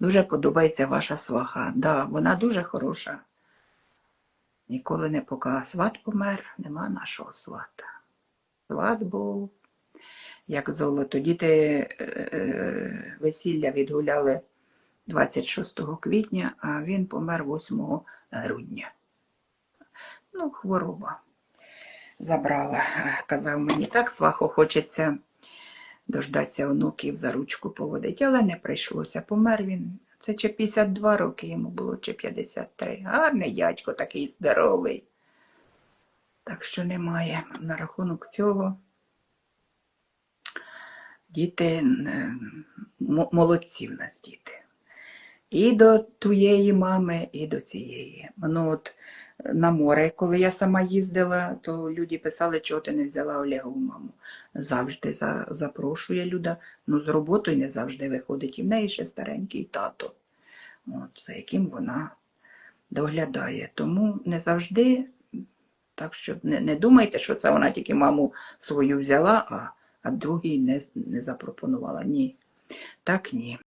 Дуже подобається ваша сваха. Да, вона дуже хороша. Ніколи не поки сват помер, нема нашого свата. Сват був як золото. Діти е, е, весілля відгуляли 26 квітня, а він помер 8 грудня. Ну, хвороба забрала. Казав мені, так свахо хочеться дождатися онуків за ручку поводить, але не прийшлося. Помер він. Це чи 52 роки йому було, чи 53. Гарний дядько, такий здоровий. Так що немає на рахунок цього. Діти молодці в нас діти. І до тієї мами, і до цієї. Ну от на море, коли я сама їздила, то люди писали, чого ти не взяла Олегову маму. Завжди за, запрошує Люда, ну з роботою не завжди виходить. І в неї ще старенький тато, от, за яким вона доглядає. Тому не завжди, так що не, не думайте, що це вона тільки маму свою взяла, а, а другій не, не запропонувала. Ні. Так ні.